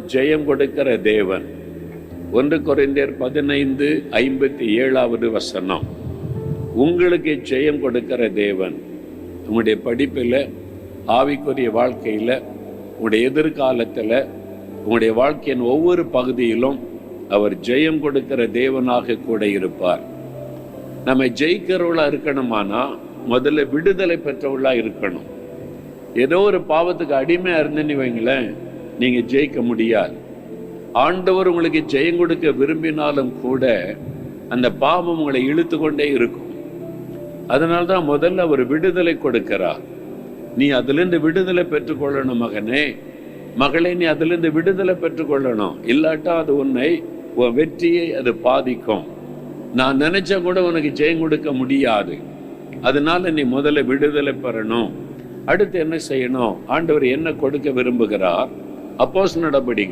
ஜெயம் கொடுக்கிற தேவன். ஒன்று குறைந்தர் பதினைந்து ஐம்பத்தி ஏழாவது வசனம். உங்களுக்கு ஜெயம் கொடுக்கிற தேவன். உங்களுடைய படிப்பில் ஆவிக்குரிய வாழ்க்கையில் உங்களுடைய எதிர்காலத்தில் உங்களுடைய வாழ்க்கையின் ஒவ்வொரு பகுதியிலும் அவர் ஜெயம் கொடுக்கிற தேவனாக கூட இருப்பார். நம்ம ஜெயிக்கிறவளாக இருக்கணுமானா முதல்ல விடுதலை பெற்றவர்களாக இருக்கணும். ஏதோ ஒரு பாவத்துக்கு அடிமையாக இருந்தேன்னு வைங்களேன் நீங்க ஜெயிக்க முடியாது. ஆண்டவர் உங்களுக்கு ஜெயம் கொடுக்க விரும்பினாலும் கூட அந்த பாவம் உங்களை இழுத்து கொண்டே இருக்கும். அதனால்தான் முதல்ல அவர் விடுதலை கொடுக்கிறார். நீ அதுலேருந்து விடுதலை பெற்றுக்கொள்ளணும் மகனே. மகளே நீ அதுலேருந்து விடுதலை பெற்றுக்கொள்ளணும். இல்லாட்டா அது உன்னை உன் வெற்றியை அது பாதிக்கும். நான் நினைச்சா கூட உனக்கு ஜெயம் கொடுக்க முடியாது. அதனால நீ முதல்ல விடுதலை பெறணும். அடுத்து என்ன செய்யணும்? ஆண்டவர் என்ன கொடுக்க விரும்புகிறார்? அப்போஸ் நடவடிக்கை